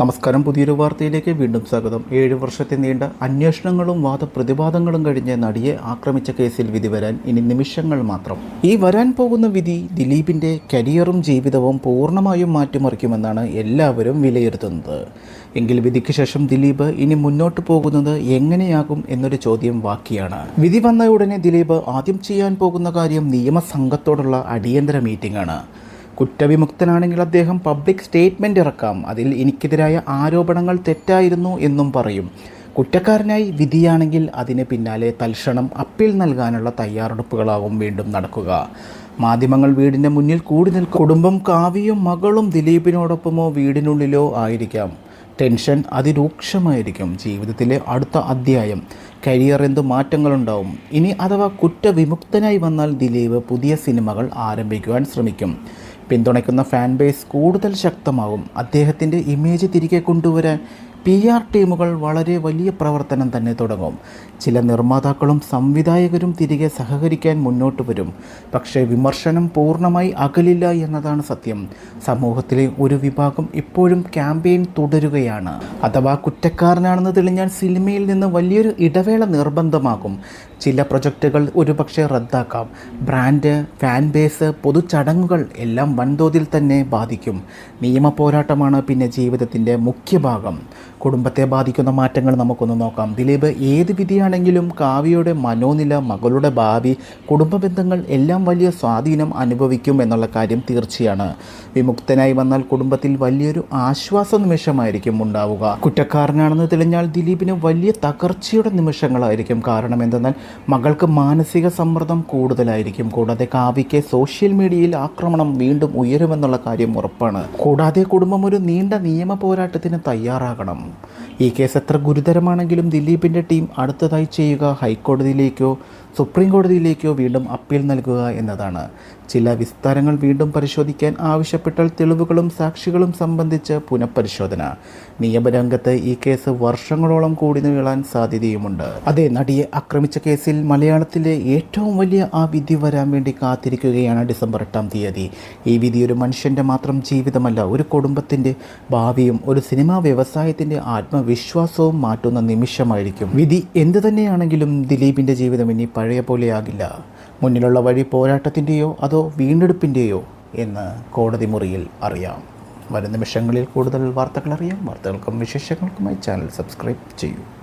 നമസ്കാരം. പുതിയൊരു വാർത്തയിലേക്ക് വീണ്ടും സ്വാഗതം. ഏഴ് വർഷത്തെ നീണ്ട അന്വേഷണങ്ങളും വാദപ്രതിവാദങ്ങളും കഴിഞ്ഞ് നടിയെ ആക്രമിച്ച കേസിൽ വിധി വരാൻ ഇനി നിമിഷങ്ങൾ മാത്രം. ഈ വരാൻ പോകുന്ന വിധി ദിലീപിന്റെ കരിയറും ജീവിതവും പൂർണമായും മാറ്റിമറിക്കുമെന്നാണ് എല്ലാവരും വിലയിരുത്തുന്നത്. എങ്കിൽ വിധിക്ക് ശേഷം ദിലീപ് ഇനി മുന്നോട്ട് പോകുന്നത് എങ്ങനെയാകും എന്നൊരു ചോദ്യം ബാക്കിയാണ് വിധി വന്ന ഉടനെ ദിലീപ് ആദ്യം ചെയ്യാൻ പോകുന്ന കാര്യം നിയമസംഘത്തോടുള്ള അടിയന്തര മീറ്റിംഗാണ്. കുറ്റവിമുക്തനാണെങ്കിൽ അദ്ദേഹം പബ്ലിക് സ്റ്റേറ്റ്മെന്റ് ഇറക്കാം. അതിൽ എനിക്കെതിരായ ആരോപണങ്ങൾ തെറ്റായിരുന്നു എന്നും പറയും. കുറ്റക്കാരനായി വിധിയാണെങ്കിൽ അതിന് പിന്നാലെ തൽക്ഷണം അപ്പീൽ നൽകാനുള്ള തയ്യാറെടുപ്പുകളാവും വീണ്ടും നടക്കുക. മാധ്യമങ്ങൾ വീടിന്റെ മുന്നിൽ കൂടി നിൽക്കും. കുടുംബം കാവ്യയും മകളും ദിലീപിനോടൊപ്പമോ വീടിനുള്ളിലോ ആയിരിക്കാം. ടെൻഷൻ അതിരൂക്ഷമായിരിക്കും. ജീവിതത്തിലെ അടുത്ത അധ്യായം. കരിയർ എന്ത് മാറ്റങ്ങളുണ്ടാവും? ഇനി അഥവാ കുറ്റവിമുക്തനായി വന്നാൽ ദിലീപ് പുതിയ സിനിമകൾ ആരംഭിക്കുവാൻ ശ്രമിക്കും. പിന്തുണയ്ക്കുന്ന ഫാൻ ബേസ് കൂടുതൽ ശക്തമാകും അദ്ദേഹത്തിന്റെ ഇമേജ് തിരികെ കൊണ്ടുവരാൻ പി ആർ ടീമുകൾ വളരെ വലിയ പ്രവർത്തനം തന്നെ തുടങ്ങും. ചില നിർമ്മാതാക്കളും സംവിധായകരും തിരികെ സഹകരിക്കാൻ മുന്നോട്ട് വരും. പക്ഷേ വിമർശനം പൂർണമായി അകലില്ല എന്നതാണ് സത്യം. സമൂഹത്തിലെ ഒരു വിഭാഗം ഇപ്പോഴും ക്യാമ്പയിൻ തുടരുകയാണ്. അഥവാ കുറ്റക്കാരനാണെന്ന് തെളിഞ്ഞാൽ സിനിമയിൽ നിന്ന് വലിയൊരു ഇടവേള നിർബന്ധമാകും. ചില പ്രൊജക്റ്റുകൾ ഒരുപക്ഷെ റദ്ദാക്കാം. ബ്രാൻഡ് ഫാൻ ബേസ് പൊതുചടങ്ങുകൾ എല്ലാം വൻതോതിൽ തന്നെ ബാധിക്കും. നിയമ പോരാട്ടമാണ് പിന്നെ ജീവിതത്തിന്റെ മുഖ്യ ഭാഗം കുടുംബത്തെ ബാധിക്കുന്ന മാറ്റങ്ങൾ നമുക്കൊന്ന് നോക്കാം. ദിലീപ് ഏത് വിധിയാണെങ്കിലും കാവ്യയുടെ മനോനില മകളുടെ ഭാവി കുടുംബ ബന്ധങ്ങൾ എല്ലാം വലിയ സ്വാധീനം അനുഭവിക്കും എന്നുള്ള കാര്യം തീർച്ചയാണ്. വിമുക്തനായി വന്നാൽ കുടുംബത്തിൽ വലിയൊരു ആശ്വാസ നിമിഷമായിരിക്കും ഉണ്ടാവുക. കുറ്റക്കാരനാണെന്ന് തെളിഞ്ഞാൽ ദിലീപിന് വലിയ തകർച്ചയുടെ നിമിഷങ്ങളായിരിക്കും കാരണം എന്തെന്നാൽ മകൾക്ക് മാനസിക സമ്മർദ്ദം കൂടുതലായിരിക്കും. കൂടാതെ കാവ്യയ്ക്ക് സോഷ്യൽ മീഡിയയിൽ ആക്രമണം വീണ്ടും ഉയരുമെന്നുള്ള കാര്യം ഉറപ്പാണ്. കൂടാതെ കുടുംബം ഒരു നീണ്ട നിയമ പോരാട്ടത്തിന് തയ്യാറാകണം. ഈ കേസ് എത്ര ഗുരുതരമാണെങ്കിലും ദിലീപിന്റെ ടീം അടുത്തതായി ചെയ്യുക ഹൈക്കോടതിയിലേക്കോ സുപ്രീം കോടതിയിലേക്കോ വീണ്ടും അപ്പീൽ നൽകുക എന്നതാണ്. ചില വിസ്താരങ്ങൾ വീണ്ടും പരിശോധിക്കാൻ ആവശ്യപ്പെട്ടാൽ തെളിവുകളും സാക്ഷികളും സംബന്ധിച്ച് പുനഃപരിശോധന. നിയമരംഗത്ത് ഈ കേസ് വർഷങ്ങളോളം കൂടി നീളാൻ സാധ്യതയുമുണ്ട്. അതേ നടിയെ ആക്രമിച്ച കേസിൽ മലയാളത്തിലെ ഏറ്റവും വലിയ ആ വിധി വരാൻ വേണ്ടി കാത്തിരിക്കുകയാണ് ഡിസംബർ എട്ടാം തീയതി. ഈ വിധി ഒരു മനുഷ്യന്റെ മാത്രം ജീവിതമല്ല ഒരു കുടുംബത്തിന്റെ ഭാവിയും ഒരു സിനിമാ വ്യവസായത്തിന്റെ ആത്മവിശ്വാസവും മാറ്റുന്ന നിമിഷമായിരിക്കും. വിധി എന്തു തന്നെയാണെങ്കിലും ദിലീപിന്റെ ജീവിതം ഇനി പഴയ പോലെയാകില്ല. മുന്നിലുള്ള വഴി പോരാട്ടത്തിന്റെയോ അതോ വീണ്ടെടുപ്പിന്റെയോ എന്ന് കോടതി മുറിയിൽ അറിയാം. വരും നിമിഷങ്ങളിൽ കൂടുതൽ വാർത്തകൾ അറിയാം. വാർത്തകൾക്കും വിശേഷങ്ങൾക്കുമായി ചാനൽ സബ്സ്ക്രൈബ് ചെയ്യൂ.